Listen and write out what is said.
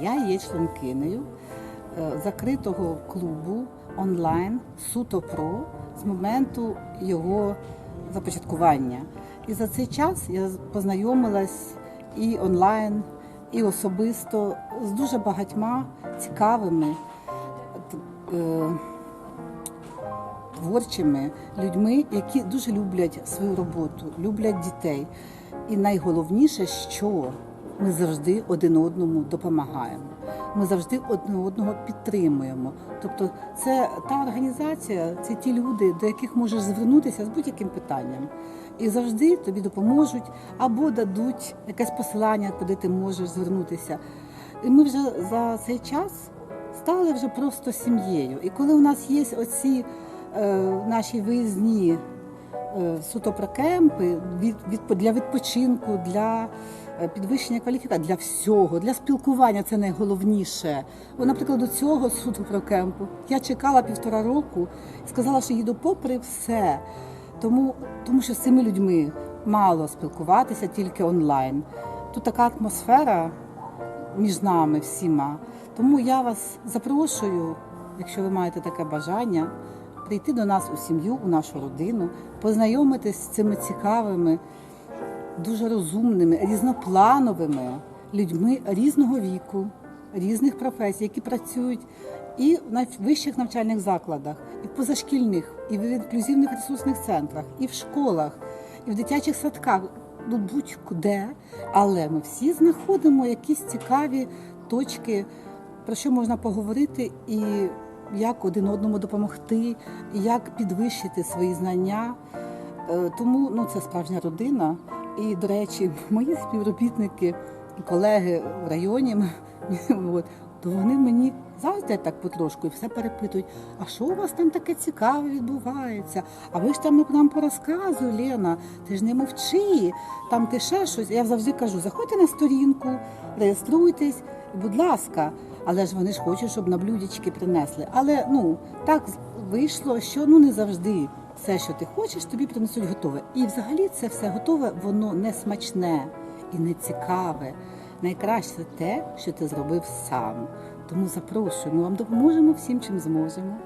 Я є членкинею е, закритого клубу онлайн Суто Про з моменту його започаткування. І за цей час я познайомилась і онлайн, і особисто з дуже багатьма цікавими е, творчими людьми, які дуже люблять свою роботу, люблять дітей. І найголовніше, що ми завжди один одному допомагаємо. Ми завжди одне одного підтримуємо. Тобто, це та організація, це ті люди, до яких можеш звернутися з будь-яким питанням. І завжди тобі допоможуть або дадуть якесь посилання, куди ти можеш звернутися. І ми вже за цей час стали вже просто сім'єю. І коли у нас є оці е, наші виїзні е, суто про кемпи від, від, для відпочинку, для підвищення кваліфікації, для всього, для спілкування це найголовніше. Бо, наприклад, до цього суто про кемпу я чекала півтора року і сказала, що їду попри все. Тому, тому що з цими людьми мало спілкуватися тільки онлайн. Тут така атмосфера між нами всіма. Тому я вас запрошую, якщо ви маєте таке бажання, прийти до нас у сім'ю, у нашу родину, познайомитись з цими цікавими, дуже розумними, різноплановими людьми різного віку, різних професій, які працюють і в найвищих навчальних закладах, і в позашкільних, і в інклюзивних ресурсних центрах, і в школах, і в дитячих садках. Ну, будь-де, але ми всі знаходимо якісь цікаві точки, про що можна поговорити, і як один одному допомогти, як підвищити свої знання. Е, Тому ну, це справжня родина. І, до речі, мої співробітники колеги в районі, от, то вони мені завжди так потрошку і все перепитують, а що у вас там таке цікаве відбувається? А ви ж там нам порозказуй, Лена, ти ж не мовчи, там ти ще щось. Я завжди кажу, заходьте на сторінку, реєструйтесь, будь ласка. Але ж вони ж хочуть, щоб на блюдечки принесли. Але ну так вийшло, що ну не завжди все, що ти хочеш, тобі принесуть готове. І взагалі це все готове, воно не смачне і не цікаве. Найкраще те, що ти зробив сам. Тому запрошуємо, вам допоможемо всім, чим зможемо.